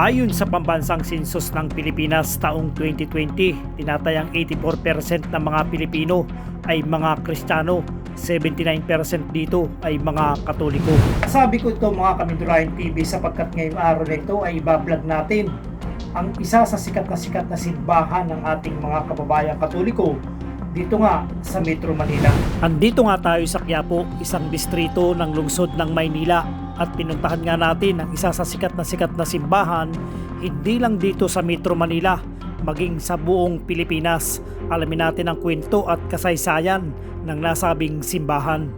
Ayon sa pambansang sensus ng Pilipinas taong 2020, tinatayang 84% ng mga Pilipino ay mga Kristiyano, 79% dito ay mga Katoliko. Sabi ko ito mga Kamindurahin TV sapagkat ngayong araw na ito ay ibablog natin ang isa sa sikat na sikat na simbahan ng ating mga kababayang Katoliko dito nga sa Metro Manila. Andito nga tayo sa Quiapo, isang distrito ng lungsod ng Maynila at pinuntahan nga natin ang isa sa sikat na sikat na simbahan hindi lang dito sa Metro Manila maging sa buong Pilipinas. Alamin natin ang kwento at kasaysayan ng nasabing simbahan.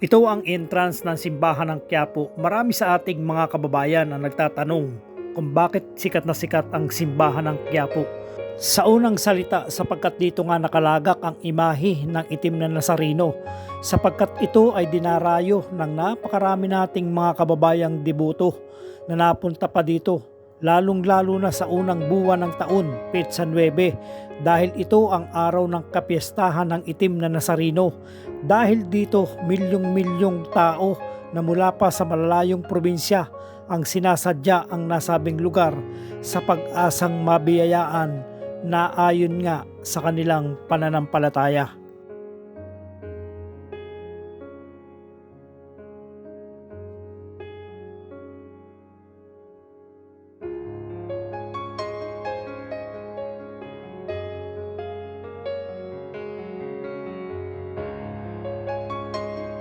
Ito ang entrance ng simbahan ng Quiapo. Marami sa ating mga kababayan ang nagtatanong kung bakit sikat na sikat ang simbahan ng Quiapo. Sa unang salita sapagkat dito nga nakalagak ang imahe ng itim na Nazareno sapagkat ito ay dinarayo ng napakarami nating mga kababayang deboto na napunta pa dito lalong-lalo na sa unang buwan ng taon, Petsa 9, dahil ito ang araw ng kapiestahan ng itim na Nazareno. Dahil dito, milyong-milyong tao na mula pa sa malalayong probinsya ang sinasadya ang nasabing lugar sa pag-asang mabiyayaan na ayon nga sa kanilang pananampalataya.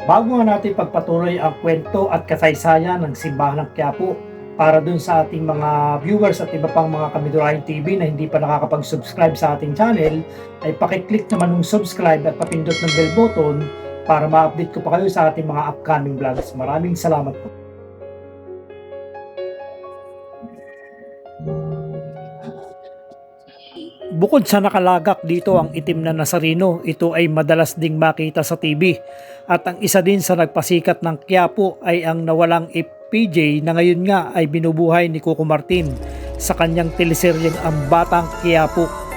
Bago nga natin pagpatuloy ang kwento at kasaysayan ng simbahan ng Quiapo, para dun sa ating mga viewers at iba pang mga Kamidurahin TV na hindi pa nakakapag-subscribe sa ating channel, ay pakiclick naman ng subscribe at papindot ng bell button para ma-update ko pa kayo sa ating mga upcoming vlogs. Maraming salamat po. Bukod sa nakalagak dito ang itim na Nazareno, ito ay madalas ding makita sa TV. At ang isa din sa nagpasikat ng Quiapo ay ang nawalang PJ na ngayon nga ay binubuhay ni Coco Martin sa kanyang teleseryeng Ang Batang Quiapo.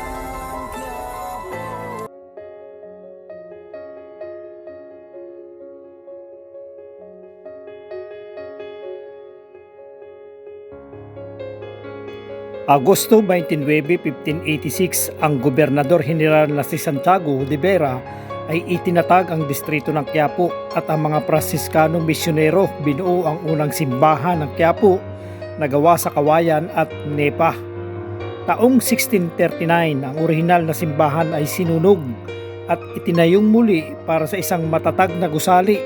Agosto 29, 1586, ang Gobernador General na si Santiago de Vera ay itinatag ang distrito ng Quiapo at ang mga Franciscano misyonero binuo ang unang simbahan ng Quiapo na gawa sa kawayan at nepa. Taong 1639, ang orihinal na simbahan ay sinunog at itinayong muli para sa isang matatag na gusali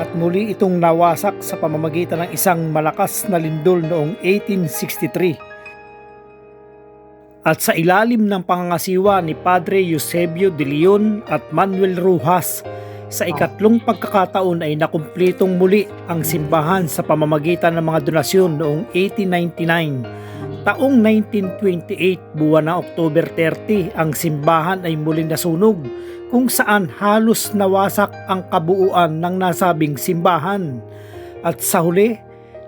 at muli itong nawasak sa pamamagitan ng isang malakas na lindol noong 1863 at sa ilalim ng pangangasiwa ni Padre Eusebio de Leon at Manuel Rujas sa ikatlong pagkakataon ay nakumplitong muli ang simbahan sa pamamagitan ng mga donasyon noong 1899. Taong 1928, buwan ng October 30, ang simbahan ay muling nasunog kung saan halos nawasak ang kabuuan ng nasabing simbahan. At sa huli,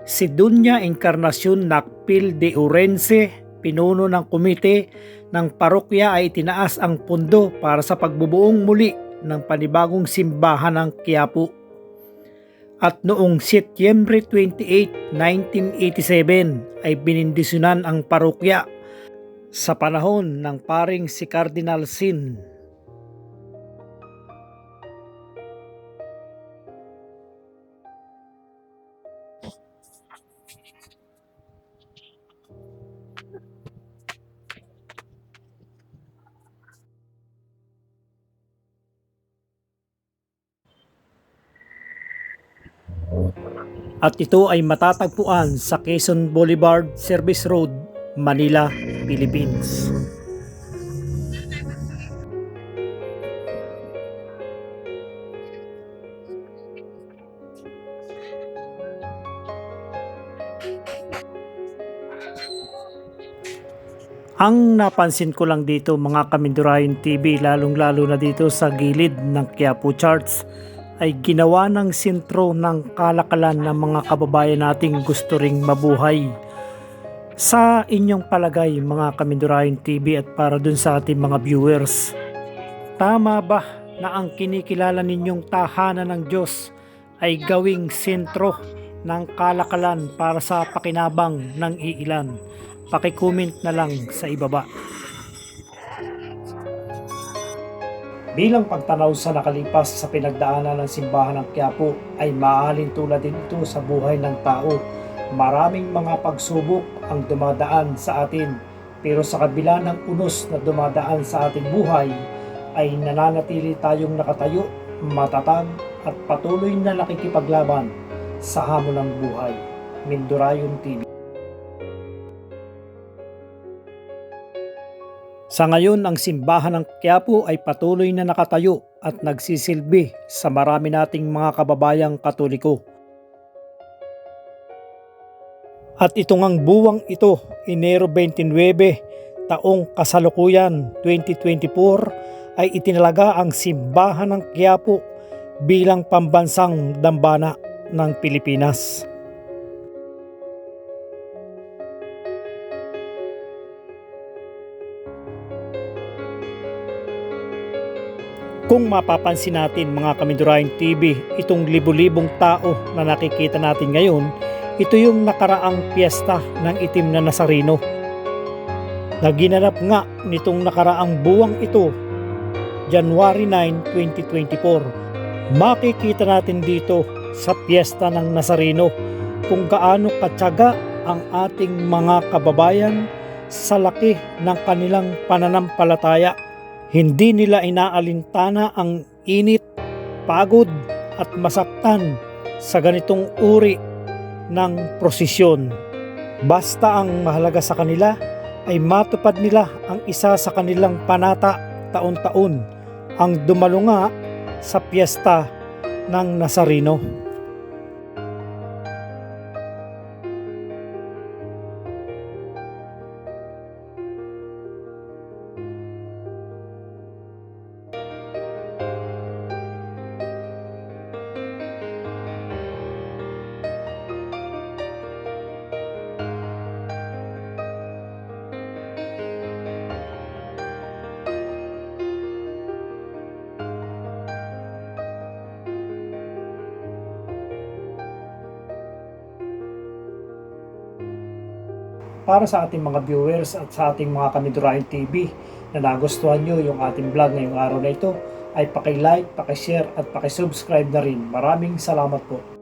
si Dunya Encarnacion Nakpil de Orense pinuno ng komite ng parokya ay tinaas ang pondo para sa pagbubuong muli ng panibagong simbahan ng Quiapo. At noong Setyembre 28, 1987 ay binindisyonan ang parokya sa panahon ng paring si Cardinal Sin at ito ay matatagpuan sa Quezon Boulevard Service Road, Manila, Philippines. Ang napansin ko lang dito mga Kamindurahin TV lalong lalo na dito sa gilid ng Quiapo Charts ay ginawa ng sentro ng kalakalan ng mga kababayan nating gusto ring mabuhay. Sa inyong palagay mga Kamindurahin TV at para dun sa ating mga viewers, tama ba na ang kinikilala ninyong tahanan ng Diyos ay gawing sentro ng kalakalan para sa pakinabang ng iilan. Pakicomment na lang sa ibaba. Bilang pagtanaw sa nakalipas sa pinagdaanan ng simbahan ng Quiapo ay maaalin tulad din ito sa buhay ng tao. Maraming mga pagsubok ang dumadaan sa atin pero sa kabila ng unos na dumadaan sa ating buhay ay nananatili tayong nakatayo, matatag at patuloy na nakikipaglaban sa hamon ng buhay. Mindurayon TV Sa ngayon, ang simbahan ng Quiapo ay patuloy na nakatayo at nagsisilbi sa marami nating mga kababayang katoliko. At ito ngang buwang ito, Enero 29, taong kasalukuyan 2024, ay itinalaga ang simbahan ng Quiapo bilang pambansang dambana ng Pilipinas. Kung mapapansin natin mga Kamindurahin TV, itong libu-libong tao na nakikita natin ngayon, ito yung nakaraang piyesta ng itim na Nazareno. Naginanap nga nitong nakaraang buwang ito, January 9, 2024. Makikita natin dito sa piyesta ng Nazareno kung gaano katyaga ang ating mga kababayan sa laki ng kanilang pananampalataya hindi nila inaalintana ang init, pagod at masaktan sa ganitong uri ng prosesyon. Basta ang mahalaga sa kanila ay matupad nila ang isa sa kanilang panata taon-taon, ang dumalunga sa piyesta ng Nazareno. Para sa ating mga viewers at sa ating mga Kamidurahin TV na nagustuhan nyo yung ating vlog ngayong araw na ito ay paki-like, paki-share at paki-subscribe na rin. Maraming salamat po.